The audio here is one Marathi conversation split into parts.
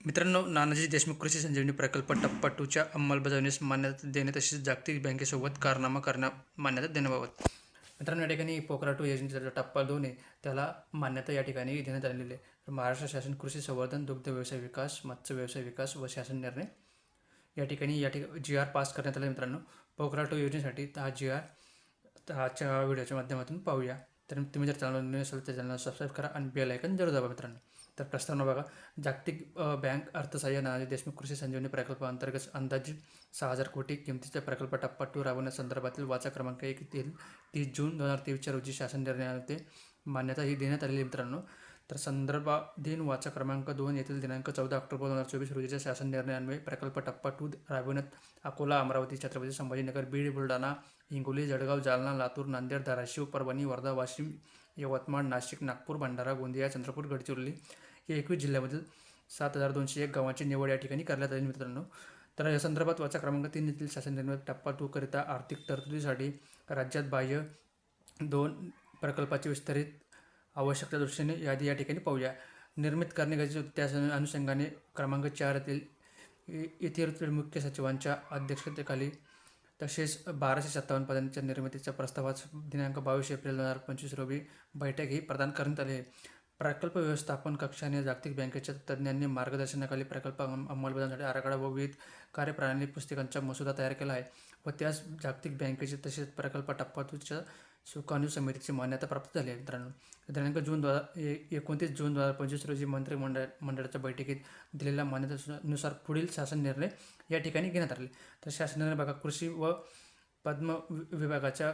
मित्रांनो नानाजी देशमुख कृषी संजीवनी प्रकल्प टप्पा टूच्या अंमलबजावणीस मान्यता देणे तसेच जागतिक बँकेसोबत कारनामा करण्या मान्यता देण्याबाबत. मित्रांनो या ठिकाणी पोकरा टू योजनेचा टप्पा दोन आहे त्याला मान्यता या ठिकाणी देण्यात आलेली आहे. महाराष्ट्र शासन कृषी संवर्धन दुग्ध व्यवसाय विकास मत्स्य व्यवसाय विकास व शासन निर्णय. या ठिकाणी या ठिकाणी जी आर पास करण्यात आला मित्रांनो. पोकरा टू योजनेसाठी हा जी आर आजच्या व्हिडिओच्या माध्यमातून पाहूया. तर तुम्ही जर चॅनल नवीन तर चॅनल सबस्क्राईब करा आणि बेल आयकन जरूर दाबा मित्रांनो. तर प्रस्तावना बघा. जागतिक बँक अर्थसहाय्य नानाजी देशमुख कृषी संजीवनी प्रकल्पाअंतर्गत अंदाजित सहा हजार कोटी किमतीचा प्रकल्प टप्पा टू राबवण्यासंदर्भातील वाचा क्रमांक एक येथील तीस जून दोन हजार तेवीसच्या रोजी शासन निर्णयामध्ये मान्यता ही देण्यात आलेली मित्रांनो. तर संदर्भाधीन वाचा क्रमांक दोन येथील दिनांक चौदा ऑक्टोबर दोन हजार चोवीस रोजीच्या शासन निर्णयान्वये प्रकल्प टप्पा टू राबविण्यात अकोला अमरावती छत्रपती संभाजीनगर बीड बुलढाणा हिंगोली जळगाव जालना लातूर नांदेड धाराशिव परभणी वर्धा वाशिम यवतमाळ नाशिक नागपूर भंडारा गोंदिया चंद्रपूर गडचिरोली या एकवीस जिल्ह्यामधील सात हजार दोनशे एक गावांची निवड या ठिकाणी करण्यात आली मित्रांनो. तर या संदर्भात वाचा क्रमांक तीन येथील शासन निर्मित टप्पा टू करिता आर्थिक तरतुदीसाठी राज्यात बाह्य दोन प्रकल्पाची विस्तारित आवश्यकता दृष्टीने यादी या ठिकाणी पाहूया. निर्मित करणे गरजेचे होते त्या अनुषंगाने क्रमांक चार येथील येथील मुख्य सचिवांच्या अध्यक्षतेखाली तसेच बाराशे सत्तावन्न पदांच्या निर्मितीच्या प्रस्तावास दिनांक बावीस एप्रिल दोन हजार पंचवीस रोजी बैठक ही प्रदान करण्यात आली आहे. प्रकल्प व्यवस्थापन कक्षाने जागतिक बँकेच्या तज्ज्ञांनी मार्गदर्शनाखाली प्रकल्प अंम- अंमलबजावणीसाठी आराखडा व विविध कार्यप्रणाली पुस्तिकांचा मसुदा तयार केला आहे व त्यास जागतिक बँकेचे तसेच प्रकल्प टप्पातूच्या सुकाणू समितीची मान्यता प्राप्त झाली आहे. मित्रांनो दिनांक जून दोन हजार ए- एकोणतीस जून दोन हजार पंचवीस रोजी मंत्रिमंडळ मंडळाच्या बैठकीत दिलेल्या मान्यतेनुसार पुढील शासन निर्णय या ठिकाणी घेण्यात आले. तर शासन निर्णय बघा कृषी व पद्म विभागाच्या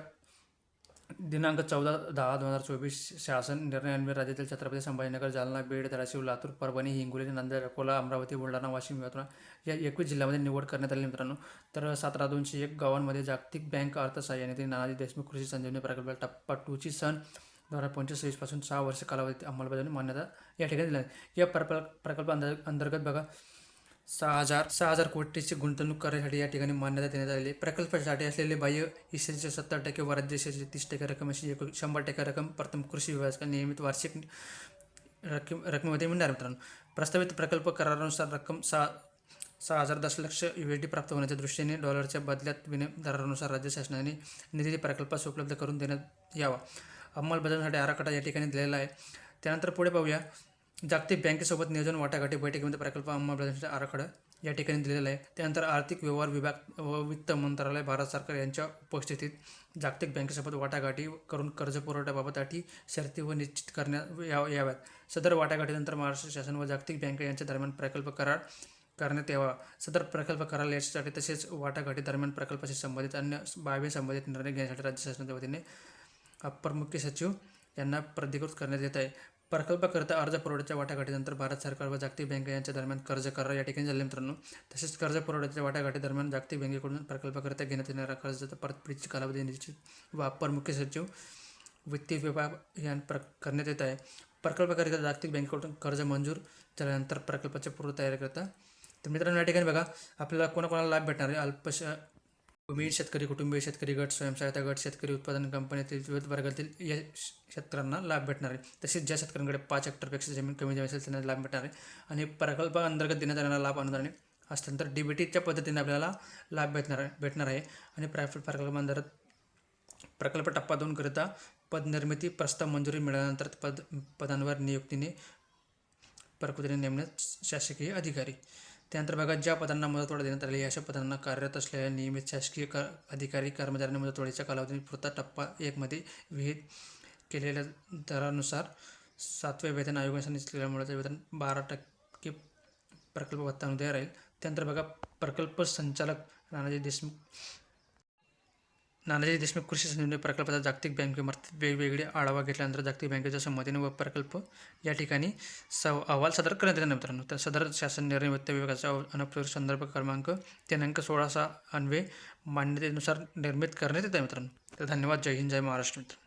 दिनांक चौदा दहा दोन हजार चोवीस शासन निर्णयान्वये राज्यातील छत्रपती संभाजीनगर जालना बीड धाराशिव लातूर परभणी हिंगोली नांदेड अकोला अमरावती बुलढाणा वाशिम यवतमाळ या एकवीस जिल्ह्यामध्ये निवड करण्यात आली मित्रांनो. तर सतरा दोनशे एक गावांमध्ये जागतिक बँक अर्थसहाय्याने ते नानाजी देशमुख कृषी संजीवनी प्रकल्प टप्पा टूची सन दोन हजार पंचवीसपासून सहा वर्ष कालावधीत अंमलबजावणी मान्यता या ठिकाणी दिली या प्रकल्प प्रकल्प अंतर्गत बघा सहा हजार सहा हजार कोटीची गुंतवणूक करण्यासाठी या ठिकाणी मान्यता देण्यात आलेली आहे. प्रकल्पासाठी असलेले बाह्य हिस्सेचे सत्तर टक्के व राज्य हिस्सेचे तीस टक्के रक्कम अशी एकूण शंभर टक्के रक्कम प्रथम कृषी विभागाच्या नियमित वार्षिक रक्कम रकमेमध्ये मिळणार मित्रांनो. प्रस्तावित प्रकल्प करारानुसार रक्कम सहा सहा हजार दशलक्ष यू एस डी प्राप्त होण्याच्या दृष्टीने डॉलरच्या बदल्यात विनिमय दरानुसार राज्य शासनाने निधी प्रकल्पास उपलब्ध करून देण्यात यावा. अंमलबजावणीसाठी आराखडा या ठिकाणी दिलेला आहे. त्यानंतर पुढे पाहूया. जागतिक बँकेसोबत नियोजन वाटाघाटी बैठकीमध्ये प्रकल्प अंमलबजावणीचा आराखडा या ठिकाणी दिलेला आहे. त्यानंतर आर्थिक व्यवहार विभाग व वित्त मंत्रालय भारत सरकार यांच्या उपस्थितीत जागतिक बँकेसोबत वाटाघाटी करून कर्ज पुरवठ्याबाबत अटी शर्ती व निश्चित करण्यात या याव्यात. सदर वाटाघाटीनंतर महाराष्ट्र शासन व जागतिक बँक यांच्या दरम्यान प्रकल्प करार करण्यात यावा. सदर प्रकल्प करार याच्यासाठी तसेच वाटाघाटी दरम्यान प्रकल्पाशी संबंधित अन्य बाबी संबंधित निर्णय घेण्यासाठी राज्य शासनाच्या वतीने अप्पर मुख्य सचिव यांना प्राधिकृत करण्यात येत आहे. प्रकल्पाकरिता अर्ज पुरवठ्याच्या वाटाघाटीनंतर भारत सरकार व जागतिक बँक यांच्या दरम्यान कर्ज करार या ठिकाणी झाले मित्रांनो. तसेच कर्ज पुरवठ्याच्या वाटाघाटी दरम्यान जागतिक बँकेकडून प्रकल्पाकरिता घेण्यात येणारा कर्जाचा परतफेडीची कालावधी निश्चित व अप्पर मुख्य सचिव वित्तीय विभाग या प्र करण्यात येत आहे. प्रकल्पाकरिता जागतिक बँकेकडून कर्ज मंजूर झाल्यानंतर प्रकल्पाच्या पूर्व तयारी करता तर मित्रांनो या ठिकाणी बघा आपल्याला कोणाकोणाला लाभ भेटणार आहे? अल्पश भूमिहीन शेतकरी कुटुंबीय शेतकरी गट स्वयंसहायता गट शेतकरी उत्पादन कंपन्यातील विविध वर्गातील या श- शेतकऱ्यांना लाभ भेटणार आहे. तसेच ज्या शेतकऱ्यांकडे पाच हेक्टरपेक्षा जमीन कमी जमीन असेल त्यांना लाभ भेटणार आहे. आणि प्रकल्पाअंतर्गत देण्यात येणारा लाभ अनुदाने हस्तांतर डी बी टीच्या पद्धतीने आपल्याला लाभ भेटणार आहे भेटणार आहे. आणि प्रायव्हेट प्रकल्पांतर्गत प्रकल्प टप्पा दोनकरिता पदनिर्मिती प्रस्ताव मंजुरी मिळाल्यानंतर पद पदांवर नियुक्तीने प्रकृतीने नेमण्यात शासकीय अधिकारी. त्यानंतर बघा ज्या पदांना मुदतवाढ देण्यात आली अशा पदांना कार्यरत असलेल्या नियमित शासकीय क अधिकारी कर्मचाऱ्यांना मुदतवाढीच्या कालावधी पुरता टप्पा एकमध्ये विहित केलेल्या दरानुसार सातव्या वेतन आयोगाने निश्चित मुलाचं वेतन बारा टक्के प्रकल्प भत्ता अनुदान राहील. त्यानंतर बघा प्रकल्प संचालक राणाजी देशमुख नानाजी देशमुख कृषी संजीवनी प्रकल्पाचा जागतिक बँकेमार्फत वेगवेगळे आढावा घेतल्यानंतर जागतिक बँकेच्या संमतीने व प्रकल्प या ठिकाणी सव अहवाल सादर करण्यात येणार मित्रांनो तर सदर शासन निर्णय वित्त विभागाचा अनौपचारिक संदर्भ क्रमांक दिनांक सोळा सहा अन्वे मान्यतेनुसार निर्मित करण्यात येत आहे मित्रांनो. तर धन्यवाद. जय हिंद. जय महाराष्ट्र मित्रांनो.